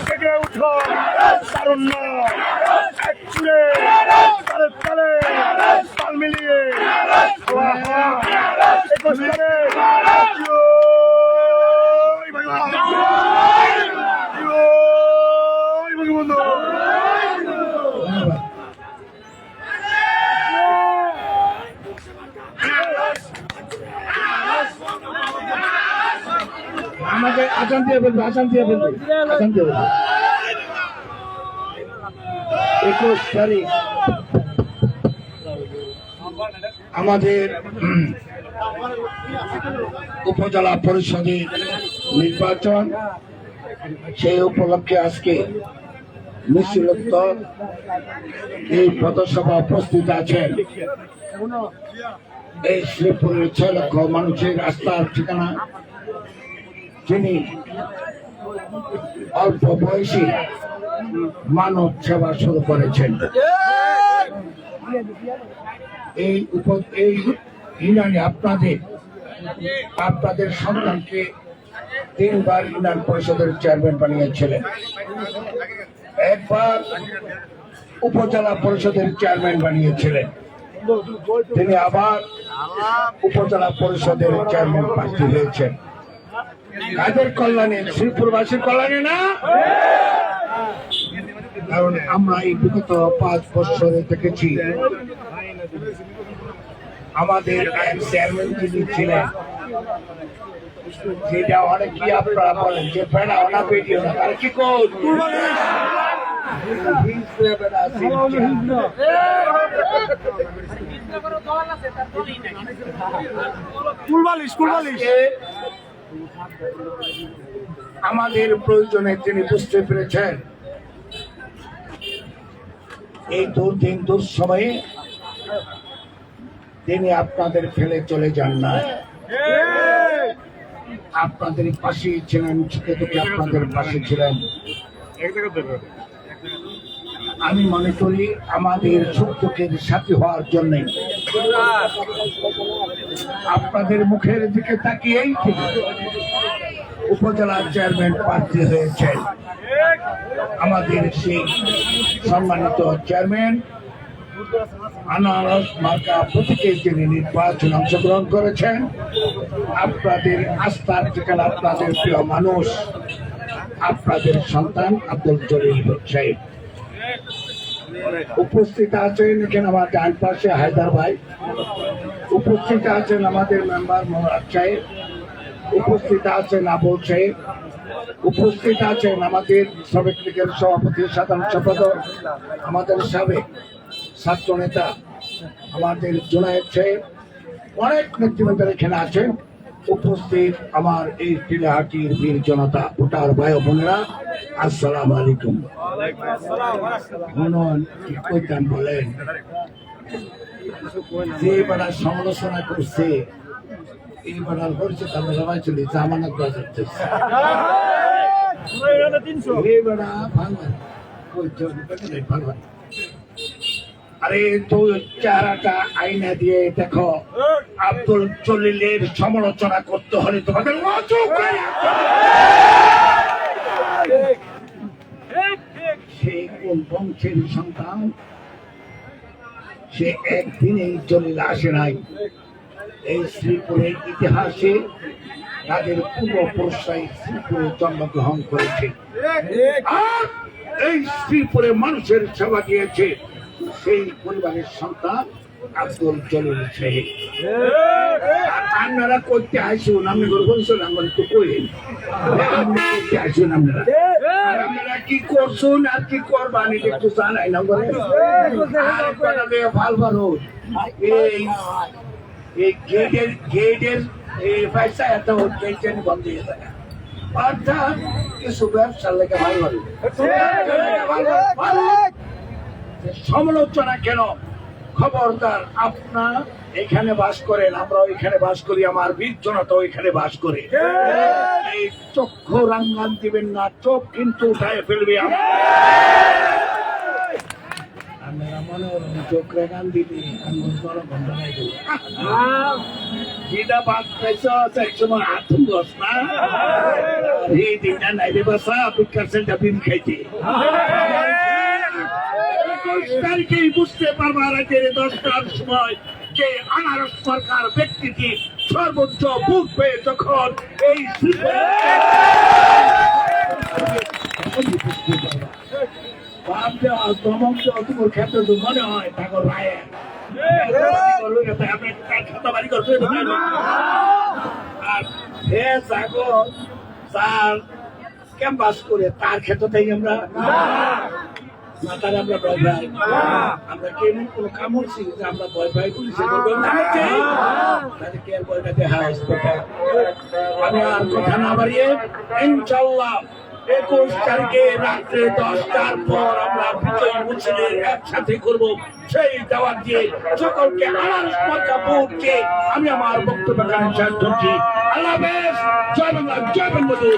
জেগে উঠো তারুণ্য এক চুলে তালে তালে তাল মিলিয়ে একুশ তারিখ একুশ তারিখ। আমাদের উপজেলা পরিষদের নির্বাচন, সেই উপলক্ষে আজকে মিশ্রোত্তর এই পথসভা উপস্থিত আছেন। এই শ্রীপুরের ছয় লক্ষ মানুষের আস্থার ঠিকানা যিনি অল্প বয়সী মানব সেবা শুরু করেছেন। এই এই ইউনিয়নে আপনাদের আপনাদের সন্তানকে তিনবার ইউনিয়ন পরিষদের চেয়ারম্যান বানিয়েছিলেন। একবার উপজেলা পরিষদের চেয়ারম্যান বানিয়েছিলেন। তিনি আবার উপজেলা পরিষদের চেয়ারম্যান প্রার্থী হয়েছেন। কাদের কল্যাণে শ্রীপুরবাসীর কল্যাণে না? কারণ আমরা এই বিগত পাঁচ বছরে দেখেছি আমাদের চেয়ারম্যান যিনি ছিলেন যেটা অনেকেই আপনারা বলেন যে বেড়া ওনা বেরিয়ে না তারা কি কুলবালিশ কুলবালিশ। আমাদের প্রয়োজনে তিনি বুঝতে পেরেছেন। এই দুর্দিন, দুঃসময়ে তিনি আপনাদের ফেলে চলে যান না আপনাদের পাশে ছিলেন আপনাদের পাশে ছিলেন। আমি মনে করি আমাদের দুঃখের সাথী হওয়ার জন্য আপনাদের মুখের দিকে তাকিয়েই উপজেলার চেয়ারম্যান প্রার্থী হয়েছেন আমাদের সেই সম্মানিত চেয়ারম্যান, আনারস মার্কা প্রতীকে যিনি নির্বাচন অংশগ্রহণ করেছেন, আপনাদের আস্থার ঠিকানা আপনাদের প্রিয় মানুষ, আপনাদের সন্তান আব্দুল জলিল সাহেব। উপস্থিত আছেন এখানে আমার ডান পাশে হায়দার ভাই। উপস্থিত আছেন আমাদের মেম্বার মহারাজ সাহেব উপস্থিত আছেন আবুল সাহেব উপস্থিত আছেন আমাদের শ্রমিক লীগের সভাপতি সাধারণ সম্পাদক আমাদের সাবেক ছাত্র নেতা আমাদের জুনায়েদ সাহেব অনেক নেতৃবৃন্দের এখানে আছেন। উপস্থিত আমার এই টিলাহাটির বীর জনতা ভোটার ভাই বোনেরা আসসালাম আলাইকুম। বলেন? যে বেড়া সমালোচনা করছে, এই বেড়ার করছে তাহলে সবাই চলে জামানত বাজার আরে তো চেহারাটা আইনা দিয়ে দেখো, আব্দুল জলিলের সমালোচনা করতে হলে তোমাদের মজু করে সে কোন বংশের সন্তান? সে একদিনেই জলিল আসে নাই। এই শ্রীপুরের ইতিহাসে তাদের পূর্বপুরুষরাই শ্রীপুরে জন্মগ্রহণ করেছে। এই শ্রীপুরে মানুষের সেবা দিয়েছে। সেই পরিবারের সন্তান আব্দুল জলিল সাহেব। আপনারা করতে আসুন করছেন আমার একটু কইলেন আপনি করতে আসুন আপনারা। কি করছুন আর কি করবান এটা একটু জানাই না বলে ভালো ভালো এই এই গেটের গেটের এই পয়সা এত টেনশন বন্ধ হয়ে অর্থাৎ কিছু ব্যবসার লেগে ভালো ভালো সমালোচনা কেন? খবরদার আপনার এখানে বাস করেন আমরা এখানে বাস করি আমার বীর জনতা এখানে বাস করে। এই চক্ষু রাঙ্গান দিবেন না চোখ কিন্তু উঠায় ফেলবে দিলি বড় ঘণ্টা বাদ এক সময় আথম বস না। এই দিনটা নাই রে বাসা খাইতে একুশ তারিখেই বুঝতে পারবা রাতের দশটার সময় যে আনারস সরকার ব্যক্তিটি সর্বোচ্চ বুক পেয়ে যখন এই ক্ষেত্রে মনে হয় তার ক্যাম্পাস করে তার ক্ষেত্রতেই আমরা হাস আমি আর কথা না বাড়িয়ে ইনশাল্লাহ একুশ তারিখে রাত্রে দশটার পর আমরা বিজয় মিছিলের একসাথে করব। সেই দাওয়াত দিয়ে সকলকে আনারস পর্যা পৌঁছে আমি আমার বক্তব্য শেষ করছি আল্লাহ হাফেজ। জয় বাংলা, জয় বঙ্গবন্ধু